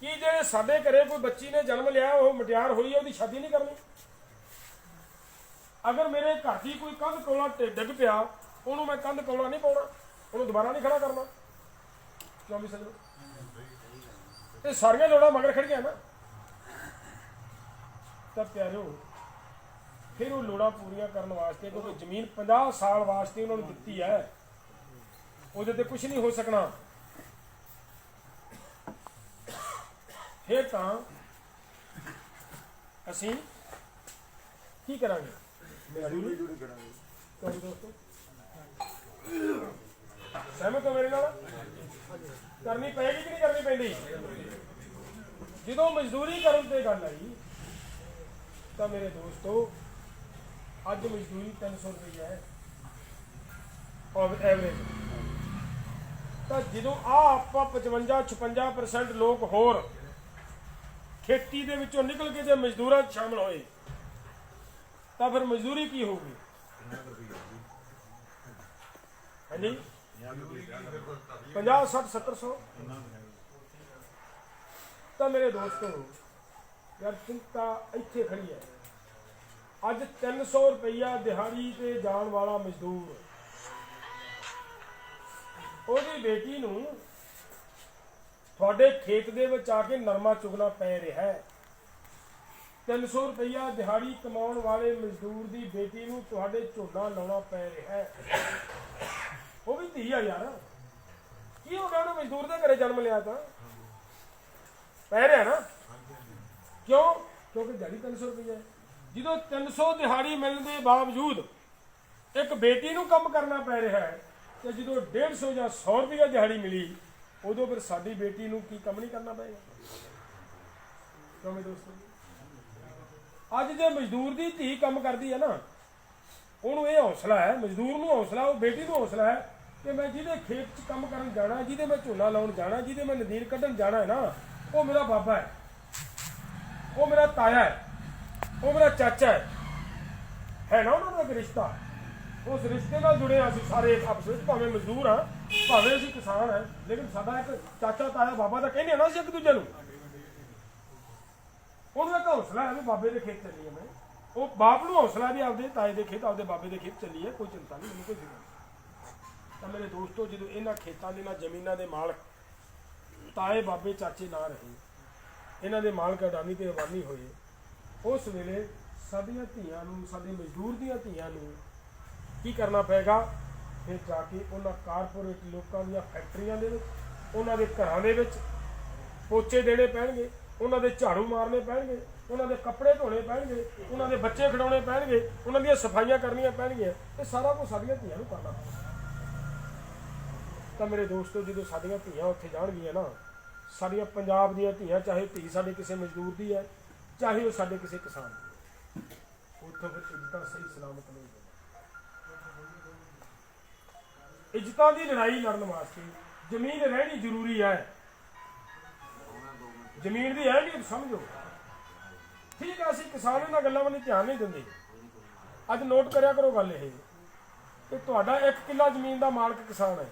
ਕਿ ਜਿਹੜੇ ਸਾਡੇ ਘਰੇ ਕੋਈ ਬੱਚੀ ਨੇ ਜਨਮ ਲਿਆ, ਉਹ ਮਟਿਆਰ ਹੋਈ ਹੈ ਉਹਦੀ ਸ਼ਾਦੀ ਨਹੀਂ ਕਰਨੀ? ਅਗਰ ਮੇਰੇ ਘਰ ਦੀ ਕੋਈ ਕੰਧ ਕੋਲਾ ਡਿੱਗ ਪਿਆ, ਉਹਨੂੰ ਮੈਂ ਕੰਧ ਕੋਲਾ ਨਹੀਂ ਪਾਉਣਾ, ਉਹਨੂੰ ਦੁਬਾਰਾ ਨਹੀਂ ਖੜਾ ਕਰਨਾ। ਕਿਉਂ ਵੀ ਸਜਣੋ? ਇਹ ਸਾਰੀਆਂ ਲੋੜਾਂ ਮਗਰ ਖੜੀਆਂ ਨਾ। ਤਾਂ ਪਿਆਰਿਓ, ਫਿਰ ਉਹ ਲੋੜਾਂ ਪੂਰੀਆਂ ਕਰਨ ਵਾਸਤੇ, ਕਿਉਂਕਿ ਜ਼ਮੀਨ 50 ਸਾਲ ਵਾਸਤੇ ਉਹਨਾਂ ਨੂੰ ਦਿੱਤੀ ਹੈ, ਉਹਦੇ ਤੇ ਕੁਝ ਨਹੀਂ ਹੋ ਸਕਣਾ। ਫਿਰ ਤਾਂ ਅਸੀਂ ਕੀ ਕਰਾਂਗੇ? ਮਜ਼ਦੂਰੀ ਕਰੀ ਦੋਸਤੋ? ਸਹਿਮਤ ਹੋ ਮੇਰੇ ਨਾਲ? ਕਰਨੀ ਪਏਗੀ ਕਿ ਨਹੀਂ ਕਰਨੀ ਪੈਂਦੀ? ਜਦੋਂ ਮਜ਼ਦੂਰੀ ਕਰਨ ਤੇ ਗੱਲ ਆਈ ਤਾਂ ਮੇਰੇ ਦੋਸਤੋ ਅੱਜ ਮਜ਼ਦੂਰੀ 300 ਰੁਪਏ ਹੈ। ਔਰ ਐਵਰੇਜ ਤਾਂ ਜਦੋਂ ਆ ਆਪਾਂ 55 56% ਲੋਕ ਹੋਰ ਖੇਤੀ ਦੇ ਵਿੱਚੋਂ ਨਿਕਲ ਕੇ ਜੇ ਮਜ਼ਦੂਰਾਂ 'ਚ ਸ਼ਾਮਲ ਹੋਏ, ਤਾਂ ਫਿਰ ਮਜ਼ਦੂਰੀ ਕੀ ਹੋਊਗੀ? ਹਾਂਜੀ? 50 60 700 ਤਾਂ ਮੇਰੇ ਦੋਸਤੋ, ਯਾਰ ਚਿੰਤਾ ਇੱਥੇ ਖੜੀ ਹੈ। ਅੱਜ 300 ਰੁਪਈਆ ਦਿਹਾੜੀ ਤੇ ਜਾਣ ਵਾਲਾ ਮਜ਼ਦੂਰ। ਉਹਦੀ ਬੇਟੀ ਨੂੰ ਤੁਹਾਡੇ ਖੇਤ ਦੇ ਵਿੱਚ ਆ ਕੇ ਨਰਮਾ ਚੁਗਣਾ ਪੈ ਰਿਹਾ ਹੈ। 300 ਰੁਪਇਆ ਦਿਹਾੜੀ ਕਮਾਉਣ ਵਾਲੇ ਮਜ਼ਦੂਰ ਦੀ ਬੇਟੀ ਨੂੰ ਤੁਹਾਡੇ ਝੋਨਾ ਲਾਉਣਾ ਪੈ ਰਿਹਾ ਹੈ। ਉਹ ਵੀ ਧੀ ਆ ਯਾਰ। ਕੀ ਹੋ ਗਿਆ ਉਹਨੇ ਮਜ਼ਦੂਰ ਦੇ ਘਰੇ ਜਨਮ ਲਿਆ ਤਾਂ? ਪੈ ਰਿਹਾ ਨਾ? ਕਿਉਂ? ਕਿਉਂਕਿ ਦਿਹਾੜੀ 300 ਰੁਪਇਆ ਹੈ। ਜਦੋਂ 300 ਦਿਹਾੜੀ ਮਿਲਣ ਦੇ ਬਾਵਜੂਦ ਇੱਕ ਬੇਟੀ ਨੂੰ ਕੰਮ ਕਰਨਾ ਪੈ ਰਿਹਾ ਹੈ, ਤੇ ਜਦੋਂ 150 ਜਾਂ 100 ਰੁਪਇਆ ਦਿਹਾੜੀ ਮਿਲੀ ਉਦੋਂ ਫਿਰ ਸਾਡੀ ਬੇਟੀ ਨੂੰ ਕੀ ਕੰਮ ਨਹੀਂ ਕਰਨਾ ਪਏਗਾ? ਕਿਉਂ ਦੋਸਤੋ? ਅੱਜ ਜੇ ਮਜ਼ਦੂਰ ਦੀ ਧੀ ਕੰਮ ਕਰਦੀ ਹੈ ਨਾ, ਉਹਨੂੰ ਇਹ ਹੌਸਲਾ ਹੈ, ਮਜ਼ਦੂਰ ਨੂੰ ਹੌਸਲਾ, ਉਹ ਬੇਟੀ ਨੂੰ ਹੌਸਲਾ ਹੈ ਕਿ ਮੈਂ ਜਿਹਦੇ ਖੇਤ 'ਚ ਕੰਮ ਕਰਨ ਜਾਣਾ, ਜਿਹਦੇ ਮੈਂ ਝੋਨਾ ਲਾਉਣ ਜਾਣਾ, ਜਿਹਦੇ ਮੈਂ ਨਦੀਰ ਕੱਢਣ ਜਾਣਾ ਹੈ ਨਾ, ਉਹ ਮੇਰਾ ਬਾਬਾ ਹੈ। ਉਹ ਮੇਰਾ ਤਾਇਆ ਹੈ। ਉਹ ਮੇਰਾ ਚਾਚਾ ਹੈ। ਹੈ ਨਾ ਉਹਨਾਂ ਦਾ ਇੱਕ ਰਿਸ਼ਤਾ? ਉਸ ਰਿਸ਼ਤੇ ਨਾਲ ਜੁੜੇ ਹਾਂ ਅਸੀਂ ਸਾਰੇ ਆਪਸ ਵਿੱਚ, ਭਾਵੇਂ ਮਜ਼ਦੂਰ ਹਾਂ, ਭਾਵੇਂ ਅਸੀਂ ਕਿਸਾਨ ਹਾਂ, ਲੇਕਿਨ ਸਾਡਾ ਇੱਕ ਚਾਚਾ, ਤਾਇਆ, ਬਾਬਾ ਦਾ ਕਹਿੰਦੇ ਆ ਨਾ ਅਸੀਂ ਇੱਕ ਦੂਜੇ ਨੂੰ। ਉਹਨੂੰ ਇੱਕ ਹੌਸਲਾ ਹੈ ਵੀ ਬਾਬੇ ਦੇ ਖੇਤ ਚੱਲੀਏ ਮੈਂ। ਉਹ ਬਾਪ ਨੂੰ ਹੌਸਲਾ ਵੀ ਆਪਦੇ ਤਾਏ ਦੇ ਖੇਤ, ਆਪਦੇ ਬਾਬੇ ਦੇ ਖੇਤ ਚੱਲੀਏ, ਕੋਈ ਚਿੰਤਾ ਨਹੀਂ, ਮੈਨੂੰ ਕੋਈ ਫਿਕਰ ਨਹੀਂ। ਤਾਂ ਮੇਰੇ ਦੋਸਤੋ, ਜਦੋਂ ਇਹਨਾਂ ਖੇਤਾਂ ਦੇ ਨਾਲ ਜ਼ਮੀਨਾਂ ਦੇ ਮਾਲਕ ਤਾਏ, ਬਾਬੇ, ਚਾਚੇ ਨਾ ਰਹੇ, ਇਹਨਾਂ ਦੇ ਮਾਲਕ ਅਡਾਨੀ ਤੇ ਅਵਾਨੀ ਹੋਏ, ਉਸ ਵੇਲੇ ਸਾਡੀਆਂ ਧੀਆਂ ਨੂੰ, ਸਾਡੇ ਮਜ਼ਦੂਰ ਦੀਆਂ ਧੀਆਂ ਨੂੰ ਕੀ ਕਰਨਾ ਪਏਗਾ? ਫਿਰ ਜਾ ਕੇ ਉਹਨਾਂ ਕਾਰਪੋਰੇਟ ਲੋਕਾਂ ਦੀਆਂ ਫੈਕਟਰੀਆਂ ਦੇ ਵਿੱਚ, ਉਹਨਾਂ ਦੇ ਘਰਾਂ ਦੇ ਵਿੱਚ ਪੋਚੇ ਦੇਣੇ ਪੈਣਗੇ, ਉਹਨਾਂ ਦੇ ਝਾੜੂ ਮਾਰਨੇ ਪੈਣਗੇ, ਉਹਨਾਂ ਦੇ ਕੱਪੜੇ ਧੋਣੇ ਪੈਣਗੇ, ਉਹਨਾਂ ਦੇ ਬੱਚੇ ਖਿਡਾਉਣੇ ਪੈਣਗੇ, ਉਹਨਾਂ ਦੀਆਂ ਸਫਾਈਆਂ ਕਰਨੀਆਂ ਪੈਣਗੀਆਂ। ਇਹ ਸਾਰਾ ਕੁਝ ਸਾਡੀਆਂ ਧੀਆਂ ਨੂੰ ਕਰਨਾ ਪੈਣਾ ਤਾਂ ਮੇਰੇ ਦੋਸਤੋ, ਜਦੋਂ ਸਾਡੀਆਂ ਧੀਆਂ ਉੱਥੇ ਜਾਣਗੀਆਂ ਨਾ, ਸਾਡੀਆਂ ਪੰਜਾਬ ਦੀਆਂ ਧੀਆਂ, ਚਾਹੇ ਧੀ ਸਾਡੇ ਕਿਸੇ ਮਜ਼ਦੂਰ ਦੀ ਹੈ, ਚਾਹੇ ਉਹ ਸਾਡੇ ਕਿਸੇ ਕਿਸਾਨ ਦੀ ਹੈ। ਉੱਥੋਂ ਫਿਰ ਇੱਜ਼ਤਾਂ ਸਹੀ ਸਲਾਮਤ ਨਹੀਂ ਇੱਜ਼ਤਾਂ ਦੀ ਲੜਾਈ ਲੜਨ ਵਾਸਤੇ। ਜ਼ਮੀਨ ਰਹਿਣੀ ਜ਼ਰੂਰੀ ਹੈ। ਜ਼ਮੀਨ ਦੀ ਹੈ ਨਹੀਂ ਸਮਝੋ। ਠੀਕ ਹੈ ਅਸੀਂ ਕਿਸਾਨ ਇਹਨਾਂ ਗੱਲਾਂ ਵੱਲ ਧਿਆਨ ਨਹੀਂ ਦਿੰਦੇ। ਅੱਜ ਨੋਟ ਕਰਿਆ ਕਰੋ ਗੱਲ ਇਹ ਕਿ ਤੁਹਾਡਾ 1 ਕਿੱਲਾ ਜ਼ਮੀਨ ਦਾ ਮਾਲਕ ਕਿਸਾਨ ਹੈ।